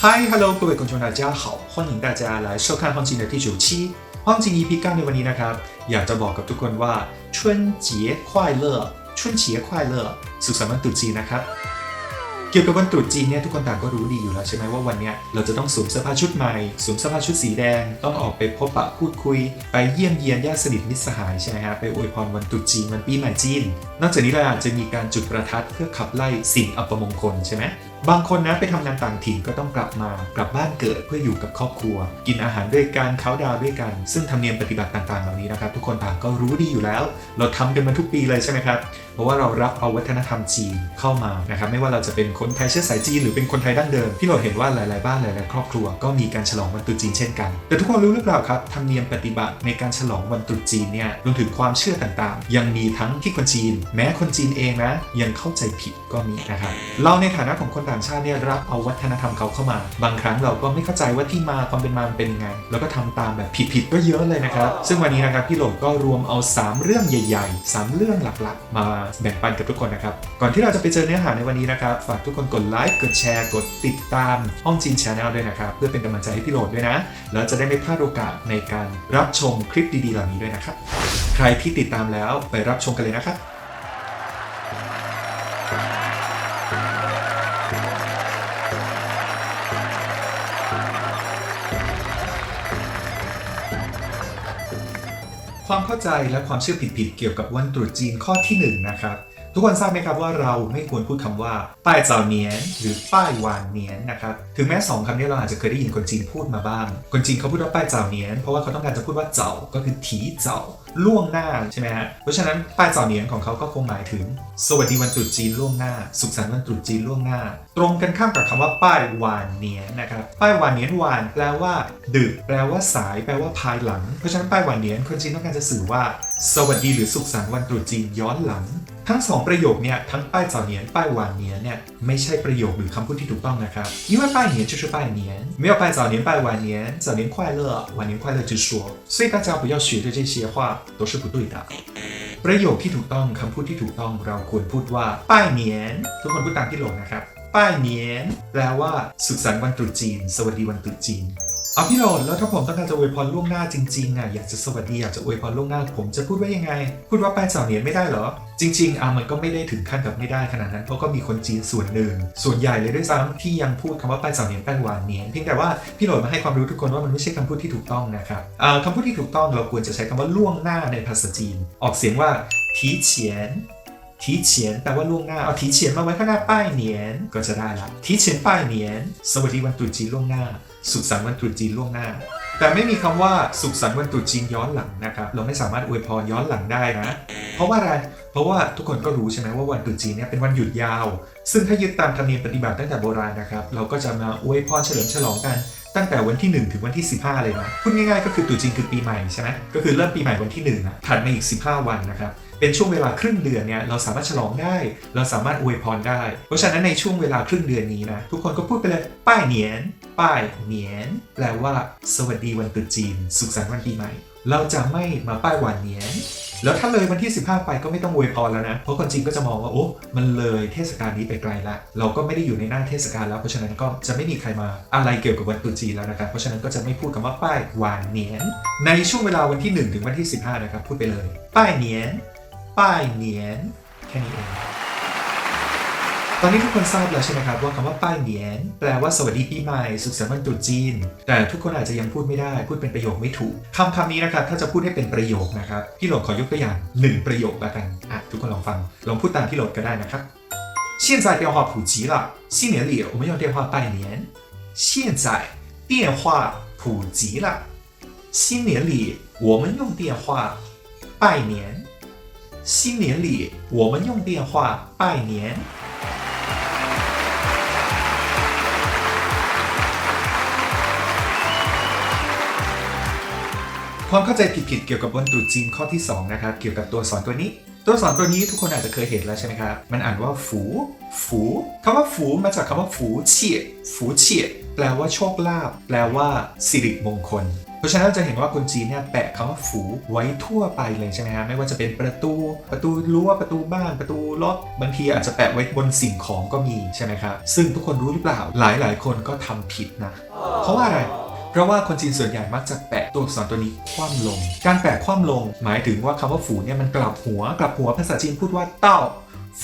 嗨，Hello，各位观众，大家好，欢迎大家来收看ห้องจริงในที่จูชีห้องจริง EP 9ในวันนี้นะครับ อยากจะบอกกับทุกคนว่า春节快乐春节快乐สุขสันต์วันตรุษจีนนะครับ เกี่ยวกับวันตรุษจีนเนี่ยทุกคนต่างก็รู้ดีอยู่แล้วใช่ไหมว่าวันเนี้ยเราจะต้องสวมเสื้อผ้าชุดใหม่สวมเสื้อผ้าชุดสีแดง ต้องออกไปพบปะพูดคุย ไปเยี่ยมเยียนญาติสนิทมิตรสหายใช่ไหมฮะไปอวยพรวันตรุษจีนวันปีใหม่จีน นอกจากนี้เราอาจจะมีการจุดประทัดเพื่อขับไล่สิ่งอัปมงคลใช่ไหม บางคนนะไปทำงานต่างถิ่นก็ต้องกลับมากลับบ้านเกิดเพื่ออยู่กับครอบครัว กินอาหารด้วยกันเขาดาวด้วยกัน ซึ่งธรรมเนียมปฏิบัติต่างๆเหล่านี้นะครับทุกคนต่างก็รู้ดีอยู่แล้ว เราทำกันมาทุกปีเลยใช่ไหมครับเพราะว่าเรารับเอาวัฒนธรรมจีนเข้ามานะครับไม่ว่าเราจะเป็นคนไทยเชื้อสายจีนหรือเป็นคนไทยดั้งเดิมที่เราเห็นว่าหลายๆบ้านหลายๆครอบครัวก็มีการฉลองวันตรุษจีนเช่นกัน แต่ทุกคนรู้หรือเปล่าครับธรรมเนียมปฏิบัติในการฉลองวันตรุษจีนเนี่ยรวมถึงความเชื่อต่างๆ ยังมีทั้งที่คนจีน แม้คนจีนเองนะยังเข้าใจผิดก็มีนะครับเราในฐานะของคนต่างชาติเนี่ยรับเอาวัฒนธรรมเขาเข้ามา บางครั้งเราก็ไม่เข้าใจว่าที่มาความเป็นมามันเป็นยังไง แล้วก็ทำตามแบบผิดๆก็เยอะเลยนะครับ ซึ่งวันนี้นะครับพี่โหลงก็รวมเอา 3 เรื่องใหญ่ ๆ 3 เรื่องหลักๆ มาแบ่งปันกับทุกคนนะครับ ก่อนที่เราจะไปเจอเนื้อหาในวันนี้นะครับ ฝากทุกคนกดไลค์ กดแชร์ กดติดตามห้องจีนชาแนลด้วยนะครับ เพื่อเป็นกำลังใจให้พี่โหลดด้วยนะ แล้วจะได้ไม่พลาดโอกาสในการรับชมคลิปดีๆเหล่านี้ด้วยนะครับ ใครที่ติดตามแล้วไปรับชมกันเลยนะครับ ความเข้าใจและความเชื่อผิดๆเกี่ยวกับวันตรุษจีนข้อที่หนึ่งนะครับ ทุกคนทราบไหมครับว่าเราไม่ควรพูดคำว่าป้ายเจ้าเนียน หรือป้ายวานเนียนนะครับ ถึงแม้สองคำนี้เราอาจจะเคยได้ยินคนจีนพูดมาบ้าง คนจีนเขาพูดว่าป้ายเจ้าเนียน เพราะว่าเขาต้องการจะพูดว่าเจ้าก็คือถีเจ้าล่วงหน้าใช่ไหมฮะเพราะฉะนั้นป้ายเจ้าเนียนของเขาก็คงหมายถึง สวัสดีวันตรุษจีนล่วงหน้า สุขสันต์วันตรุษจีนล่วงหน้า ตรงกันข้ามกับคำว่าป้ายวานเนียนนะครับป้ายวานเนียนวานแปลว่า ดึก แปลว่าสาย แปลว่าภายหลัง เพราะฉะนั้นป้ายวานเนียนคนจีนต้องการจะสื่อว่า สวัสดีหรือสุขสันต์วันตรุษจีนย้อนหลัง ทั้งสองประโยคเนี่ยทั้งป้ายเจ้าเนียนป้ายวานเนียนเนี่ยไม่ใช่ประโยคหรือคำพูดที่ถูกต้องนะครับ因为拜年就是拜年没有拜早年拜晚年早年快乐晚年快乐之说所以大家不要学的这些话 都是不对的ประโยคที่ถูกต้องคำพูดที่ถูกต้องเราควรพูดว่าป้ายเนียนทุกคนพูดตามที่โหลงนะครับป้ายเนียนแปลว่าสุขสันต์วันตรุษจีน สวัสดีวันตรุษจีน เอาพี่โหลดแล้วถ้าผมต้องการจะอวยพรล่วงหน้าจริงๆอ่ะอยากจะสวัสดีอยากจะอวยพรล่วงหน้า ผมจะพูดว่ายังไง พูดว่าแป้ายเสาเหนียนไม่ได้เหรอ จริงๆอะมันก็ไม่ได้ถึงขั้นกับไม่ได้ขนาดนั้น เพราะก็มีคนจีนส่วนหนึ่ง ส่วนใหญ่เลยด้วยซ้ำที่ยังพูดคำว่าป้ายเสาเหนียนแป้ายหวานเนียนเพียงแต่ว่าพี่โหลดมาให้ความรู้ทุกคนว่ามันไม่ใช่คำพูดที่ถูกต้องนะครับคำพูดที่ถูกต้องเราควรจะใช้คำว่าล่วงหน้าในภาษาจีน ออกเสียงว่าทีเฉียนทีเฉียนแปลว่าล่วงหน้า เอาทีเฉียนมาไว้ข้างหน้าป้ายเนียนก็จะได้ละทีเฉียนป้ายเนียน สวัสดีวันตรุษจีนล่วงหน้า สุขสันต์วันตรุษจีนล่วงหน้า แต่ไม่มีคำว่าสุขสันต์วันตรุษจีนย้อนหลังนะครับ เราไม่สามารถอวยพรย้อนหลังได้นะ เพราะว่าอะไร เพราะว่าทุกคนก็รู้ใช่ไหมว่าวันตรุษจีนเนี่ยเป็นวันหยุดยาว ซึ่งถ้ายึดตามธรรมเนียมปฏิบัติตั้งแต่โบราณนะครับ เราก็จะมาอวยพรเฉลิมฉลองกันตั้งแต่วันที่ 1 ถึงวันที่ 15 เลยนะพูดง่ายๆก็คือตรุษจีนคือปีใหม่ใช่ไหมก็คือเริ่มปีใหม่วันที่1นะถัดมาอีก 15 วันนะครับเป็นช่วงเวลาครึ่งเดือนเนี่ยเราสามารถฉลองได้ เราสามารถอวยพรได้ เพราะฉะนั้นในช่วงเวลาครึ่งเดือนนี้นะทุกคนก็พูดไปเลยป้ายเหนียน ป้ายเหนียนแปลว่า สวัสดีวันตรุษจีน สุขสันต์วันปีใหม่ เราจะไม่มาป้ายหวานเหนียนแล้วถ้าเลยวันที่ 15 ไปก็ไม่ต้องอวยพรแล้วนะ เพราะคนจีนก็จะมองว่าโอ้ มันเลยเทศกาลนี้ไปไกลละ เราก็ไม่ได้อยู่ในหน้าเทศกาลแล้ว เพราะฉะนั้นก็จะไม่มีใครมาอะไรเกี่ยวกับวันตรุษจีนแล้วนะครับ เพราะฉะนั้นก็จะไม่พูดคำว่าป้ายหวานเหนียน ในช่วงเวลาวันที่ 1 ถึงวันที่ 15 นะครับ พูดไปเลย ป้ายเหนียน ป้ายเหนียน แค่นี้เอง ตอนนี้ทุกคนทราบแล้วใช่ไหมครับว่าคำว่าป้ายเหนียน แปลว่าสวัสดีปีใหม่สุขสันต์วันตรุษจีน แต่ทุกคนอาจจะยังพูดไม่ได้ พูดเป็นประโยคไม่ถูกคำคำนี้นะครับถ้าจะพูดให้เป็นประโยคนะครับพี่โหลดขอยกตัวอย่างหนึ่งประโยคละกันอ่ะทุกคนลองฟัง ลองพูดตามพี่โหลดก็ได้นะครับ现在电话普及了新年里我们用电话拜年现在电话普及了新年里我们用电话拜年新年里我们用电话拜年 ความเข้าใจผิดๆเกี่ยวกับวันตรุษจีนข้อที่2นะครับเกี่ยวกับตัวสอักษรตัวนี้ ตัวสอักษรตัวนี้ทุกคนอาจจะเคยเห็นแล้วใช่ไหมครับมันอ่านว่าฝูฝูคำว่าฝูมาจากคำว่าฝูเฉียฝูเฉียแปลว่าโชคลาภแปลว่าสิริมงคลเพราะฉะนั้นจะเห็นว่าคนจีนเนี่ยแปะคำว่าฝูไว้ทั่วไปเลยใช่ไหมฮะไม่ว่าจะเป็นประตูประตูรั้วประตูบ้านประตูรถบางทีอาจจะแปะไว้บนสิ่งของก็มีใช่ไหมครับซึ่งทุกคนรู้หรือเปล่าหลายหลายๆคนก็ทำผิดนะเพราะว่าอะไร เพราะว่าคนจีนส่วนใหญ่มักจะแปะตัวอักษรตัวนี้คว่ำลง การแปะคว่ำลง หมายถึงว่าคำว่าฝูเนี่ยมันกลับหัว กลับหัวภาษาจีนพูดว่าเต้า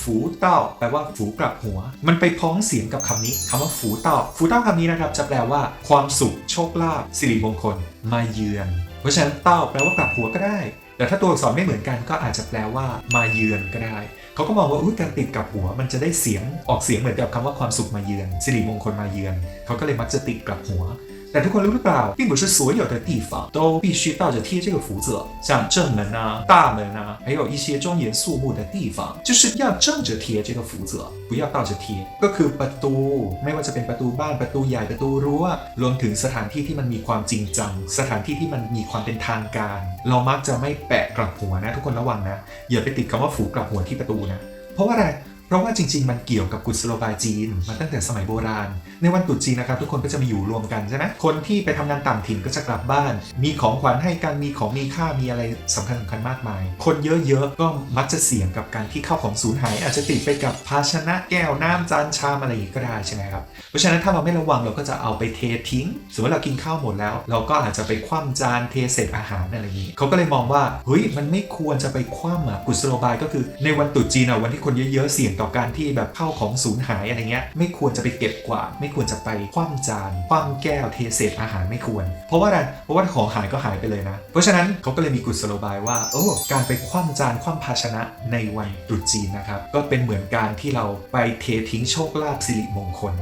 ฝูเต้าแปลว่าฝูกลับหัว มันไปพ้องเสียงกับคำนี้คำว่าฝูเต้าฝูเต้าคำนี้นะครับจะแปลว่า ความสุขโชคลาภสิริมงคล มาเยือน เพราะฉะนั้นเต้าแปลว่ากลับหัวก็ได้ แต่ถ้าตัวอักษรไม่เหมือนกันก็อาจจะแปลว่า มาเยือนก็ได้ เขาก็มองว่าอุ๊ยการติดกับหัว มันจะได้เสียงออกเสียงเหมือนกับคำว่าความสุขมาเยือน สิริมงคลมาเยือน เขาก็เลยมักจะติดกับหัว แต่ทุกคนรู้หรือเปล่า并不是所有的地方都必须倒着贴这个福字，像正门啊、大门啊，还有一些庄严肃穆的地方，就是要正着贴这个福字，不要倒着贴。ก็คือประตู ไม่ว่าจะเป็นประตูบ้านประตูใหญ่ประตูรั้วรวมถึงสถานที่ที่มันมีความจริงจัง สถานที่ที่มันมีความเป็นทางการ เรามักจะไม่แปะกลับหัวนะ ทุกคนระวังนะ อย่าไปติดคำว่าฝูกลับหัวที่ประตูนะ เพราะว่าอะไร เพราะว่าจริง ๆ มันเกี่ยวกับกุศโลบายจีนมาตั้งแต่สมัยโบราณ ในวันตรุษจีนนะครับทุกคนก็จะมาอยู่รวมกันใช่ไหมคนที่ไปทำงานต่างถิ่นก็จะกลับบ้าน มีของขวัญให้กันมีของมีค่ามีอะไรสำคัญสำคัญมากมาย คนเยอะๆก็มักจะเสี่ยงกับการที่ข้าวของสูญหาย อาจจะติดไปกับภาชนะแก้วน้ำจานชามอะไรก็ได้ใช่ไหมครับเพราะฉะนั้นถ้าเราไม่ระวังเราก็จะเอาไปเททิ้งสมมติเรากินข้าวหมดแล้ว เราก็อาจจะไปคว่ำจานเทเศษอาหารอะไรอย่างนี้เขาก็เลยมองว่าเฮ้ยมันไม่ควรจะไปคว่ำอะกุศโลบายก็คือในวันตรุษจีนอะวันที่คนเยอะๆเสี่ยงต่อการที่แบบเข้าของสูญหายอะไรเงี้ยไม่ควรจะไปเก็บกวาดไม่ควรจะไปคว่ำจานคว่ำแก้วเทเศษอาหารไม่ควร เพราะว่าอะไรเพราะว่าของหายก็หายไปเลยนะ เพราะฉะนั้นเขาก็เลยมีกุศโลบายว่าโอ้การไปคว่ำจานคว่ำภาชนะในวันตรุษจีนนะครับก็เป็นเหมือนการที่เราไปเททิ้งโชคลาภสิริมงคล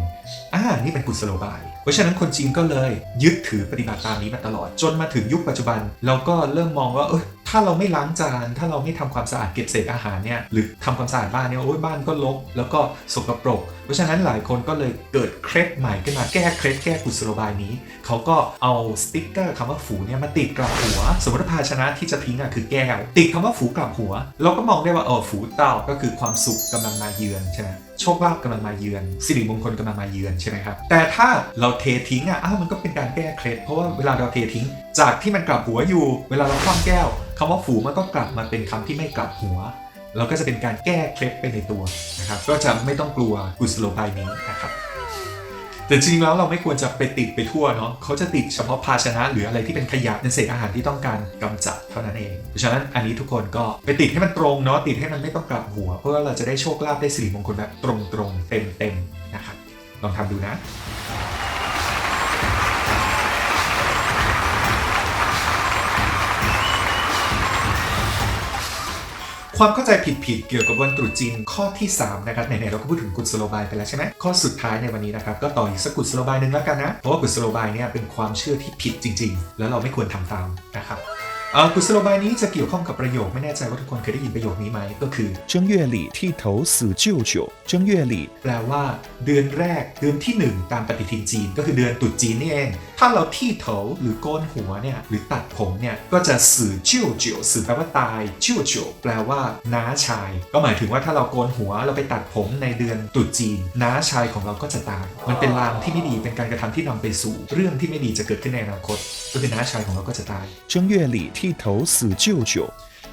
อ่านี่เป็นกุศโลบายเพราะฉะนั้นคนจีนก็เลยยึดถือปฏิบัติตามนี้มาตลอดจนมาถึงยุคปัจจุบัน เราก็เริ่มมองว่าเออ ถ้าเราไม่ล้างจาน ถ้าเราไม่ทำความสะอาดเก็บเศษอาหารเนี่ยหรือทำความสะอาดบ้านเนี่ยโอ้ยบ้านก็รกแล้วก็สกปรก เพราะฉะนั้นหลายคนก็เลยเกิดเคล็ดใหม่ขึ้นมาแก้เคล็ดแก้กุศโลบายนี้ เขาก็เอาสติ๊กเกอร์คำว่าฝูเนี่ยมาติดกลับหัว สมมติว่าภาชนะที่จะทิ้งอะคือแก้ว ติดคำว่าฝูกลับหัว เราก็มองได้ว่าเออฝูเต่าก็คือความสุขกำลังมาเยือนใช่ไหมโชคลาภกำลังมาเยือน สิริมงคลกำลังมาเยือนใช่ไหมครับแต่ถ้าเราเททิ้งอะอ้าวมันก็เป็นการแก้เคล็ดเพราะว่าเวลาเราเททิ้ง จากที่มันกลับหัวอยู่ เวลาเราคว่ำแก้ว คำว่าฝูมันก็กลับมาเป็นคำที่ไม่กลับหัว เราก็จะเป็นการแก้เคล็ดไปในตัวนะครับ ก็จะไม่ต้องกลัวกุศโลบายนี้นะครับ แต่จริงๆแล้วเราไม่ควรจะไปติดไปทั่วเนาะเขาจะติดเฉพาะภาชนะหรืออะไรที่เป็นขยะเป็นเศษอาหารที่ต้องการกำจัดเท่านั้นเอง เพราะฉะนั้นอันนี้ทุกคนก็ไปติดให้มันตรงเนาะติดให้มันไม่ต้องกลับหัว เพื่อเราจะได้โชคลาภได้สิริมงคลแบบตรงๆเต็มๆนะครับลองทำดูนะ ความเข้าใจผิดๆเกี่ยวกับวันตรุษจีนข้อที่ 3 นะครับไหนๆเราก็พูดถึงกุศโลบายไปแล้วใช่ไหมข้อสุดท้ายในวันนี้นะครับก็ต่ออีกสักกุศโลบายหนึ่งแล้วกันนะเพราะว่ากุศโลบายเนี่ยเป็นความเชื่อที่ผิดจริง ๆ แล้วเราไม่ควรทำตามนะครับ กุศโลบายนี้จะเกี่ยวข้องกับประโยคไม่แน่ใจว่าทุกคนเคยได้ยินประโยคนี้ไหมก็คือ 正月里剃头死舅舅，正月里 แปลว่า เดือนแรกเดือนที่ 1 ตามปฏิทินจีน ก็คือเดือนตรุษจีนนี่เอง ถ้าเราที่เถาหรือโกนหัวเนี่ยหรือตัดผมเนี่ยก็จะสื่อเจียวเจียวสื่อแปลว่าตายเจียวเจียวแปลว่า น้าชาย ก็หมายถึงว่าถ้าเราโกนหัวเราไปตัดผมในเดือนตรุษจีน น้าชายของเราก็จะตาย มันเป็นลางที่ไม่ดีเป็นการกระทำที่นำไปสู่ เรื่องที่ไม่ดีจะเกิดขึ้นในอนาคตก็คือน้าชายของเราก็จะตาย 正月里 剃头死舅舅，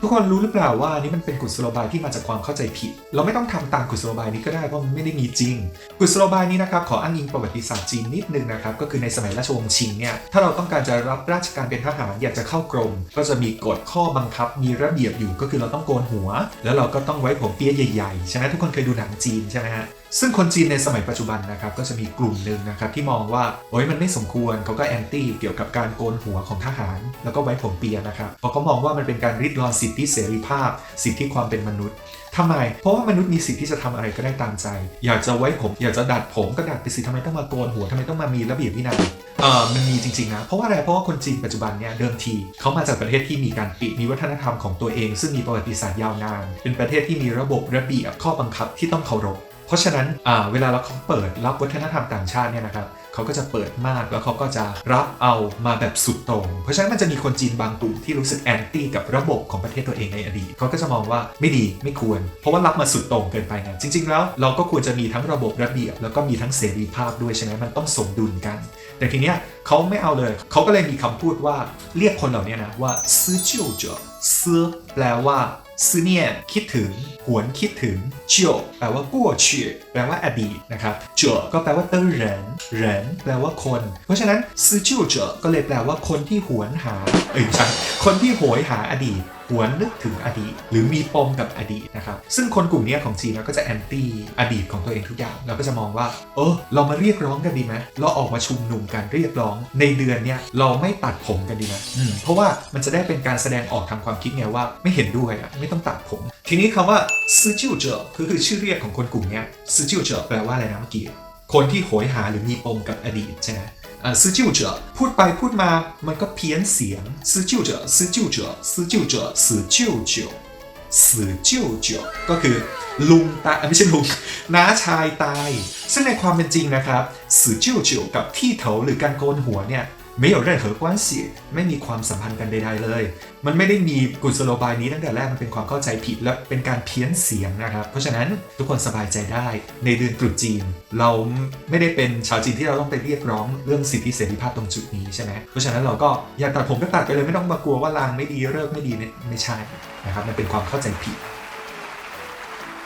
ทุกคนรู้หรือเปล่าว่านี่มันเป็นกุศโลบายที่มาจากความเข้าใจผิด เราไม่ต้องทำตามกุศโลบายนี้ก็ได้เพราะมันไม่ได้มีจริง กุศโลบายนี้นะครับขออ้างอิงประวัติศาสตร์จีนนิดนึงนะครับก็คือในสมัยราชวงศ์ชิงเนี่ยถ้าเราต้องการจะรับราชการเป็นทหารอยากจะเข้ากรม ก็จะมีกฎข้อบังคับมีระเบียบอยู่ก็คือเราต้องโกนหัว แล้วเราก็ต้องไว้ผมเปี้ยใหญ่ๆใช่ไหมทุกคนเคยดูหนังจีนใช่ไหมฮะ ซึ่งคนจีนในสมัยปัจจุบันนะครับก็จะมีกลุ่มหนึ่งนะครับที่มองว่าโอ้ยมันไม่สมควรเขาก็แอนตี้เกี่ยวกับการโกนหัวของทหาร แล้วก็ไว้ผมเปียนะครับเพราะเขามองว่ามันเป็นการริดรอนสิทธิเสรีภาพ สิทธิความเป็นมนุษย์ทำไม เพราะว่ามนุษย์มีสิทธิที่จะทำอะไรก็ได้ตามใจ อยากจะไว้ผม อยากจะดัดผมก็ดัดไปสิทำไมต้องมาโกนหัวทำไมต้องมามีระเบียบวินัยเออมันมีจริงๆนะ เพราะว่าอะไร เพราะว่าคนจีนปัจจุบันเนี่ยเดิมทีเขามาจากประเทศที่มีการปิดมีวัฒนธรรมของตัวเอง ซึ่งมีประวัติศาสตร์ยาวนาน เป็นประเทศที่มีระบบระเบียบข้อบังคับที่ต้องเคารพ เพราะฉะนั้นเวลาเราเขาเปิดรับวัฒนธรรมต่างชาติเนี่ยนะครับเขาก็จะเปิดมากแล้วเขาก็จะรับเอามาแบบสุดต่งเพราะฉะนั้นมันจะมีคนจีนบางกลุ่มที่รู้สึกแอนตี้กับระบบของประเทศตัวเองในอดีตเขาก็จะมองว่าไม่ดีไม่ควร เพราะว่ารับมาสุดต่งเกินไปไงจริง ๆ แล้วเราก็ควรจะมีทั้งระบบระเบียบแล้วก็มีทั้งเสรีภาพด้วยใช่ไหมมันต้องสมดุลกัน แต่ทีเนี้ยเขาไม่เอาเลย เขาก็เลยมีคำพูดว่าเรียกคนเหล่านี้นะว่าซื้อเจียวเจอซื้อแปลว่า ซื่อเนี่ยคิดถึง หวนคิดถึงเจียวแปลว่ากู้เฉียแปลว่าอดีตนะครับเจอก็แปลว่าเตอร์เหรินเหรินแปลว่าคน เพราะฉะนั้นซื่อเจียวเจอก็เลยแปลว่าคนที่หวนหาเอ้ยไม่ใช่คนที่โหยหาอดีตหวนนึกถึงอดีต หรือมีปมกับอดีตนะครับ ซึ่งคนกลุ่มนี้ของจีนเราก็จะแอนตี้อดีตของตัวเองทุกอย่าง เราก็จะมองว่า เออ เรามาเรียกร้องกันดีไหมเราออกมาชุมนุมกันเรียกร้อง ในเดือนเนี้ยเราไม่ตัดผมกันดีไหมเพราะว่ามันจะได้เป็นการแสดงออกทางความคิดไงว่า ไม่เห็นด้วยอะไม่ต้องตัดผม ทีนี้คำว่าซื้อจิ้วเจอคือคือชื่อเรียกของคนกลุ่มนี้ซื้อจิ้วเจอแปลว่าอะไรนะเมื่อกี้คนที่โหยหาหรือมีปมกับอดีตใช่ไหม ซื้อจิ้วเจอพูดไปพูดมามันก็เพี้ยนเสียงซื้อจิ้วเจอซื้อจิ้วเจอซื้อจิ้วเจอซื้อจิ้วเจอซื้อจิ้วเจอก็คือลุงตายอะไม่ใช่ลุงน้าชายตาย ซึ่งในความเป็นจริงนะครับสื่อจิ้วจิ๋วกับที่เถาหรือการโกนหัวเนี่ย ไม่有任何关系ไม่มีความสัมพันธ์กันใดๆเลย มันไม่ได้มีกุศโลบายนี้ตั้งแต่แรกมันเป็นความเข้าใจผิดและเป็นการเพี้ยนเสียงนะครับ เพราะฉะนั้นทุกคนสบายใจได้ในเดือนตรุษจีน เราไม่ได้เป็นชาวจีนที่เราต้องไปเรียกร้องเรื่องสิทธิเสรีภาพตรงจุดนี้ใช่ไหมเพราะฉะนั้นเราก็อยากตัดผมก็ตัดไปเลยไม่ต้องมากลัวว่าลางไม่ดีเลิกไม่ดีเนี่ยไม่ใช่นะครับมันเป็นความเข้าใจผิด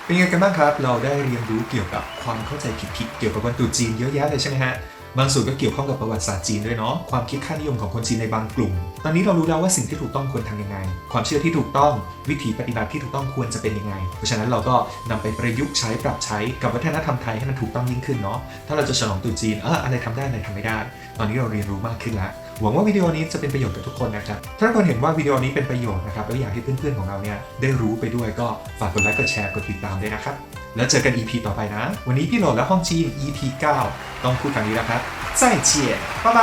เป็นไงกันบ้างครับ เราได้เรียนรู้เกี่ยวกับความเข้าใจผิดๆ เกี่ยวกับวันตรุษจีนเยอะแยะเลยใช่ไหมฮะ บางส่วนก็เกี่ยวข้องกับประวัติศาสตร์จีนด้วยเนาะความคิดค่านิยมของคนจีนในบางกลุ่ม ตอนนี้เรารู้แล้วว่าสิ่งที่ถูกต้องควรทำยังไง ความเชื่อที่ถูกต้อง วิถีปฏิบัติที่ถูกต้องควรจะเป็นยังไง เพราะฉะนั้นเราก็นำไปประยุกต์ใช้ปรับใช้กับวัฒนธรรมไทยให้มันถูกต้องยิ่งขึ้นเนาะถ้าเราจะฉลองตรุษจีนเอออะไรทำได้อะไรทำไม่ได้ ตอนนี้เราเรียนรู้มากขึ้นล้วหวังว่าวิดีโอนี้จะเป็นประโยชน์กับทุกคนนะครับ ถ้าทุกคนเห็นว่าวิดีโอนี้เป็นประโยชน์นะครับแล้วอยากให้เพื่อนๆของเราเนี่ยได้รู้ไปด้วยก็ฝากกดไลค์กดแชร์กดติดตามด้วยนะครับ แล้วเจอกัน EP ต่อไปนะ วันนี้พี่โหลดและห้องจีน EP 9 ต้องพูดคำนี้แล้วครับ再见拜拜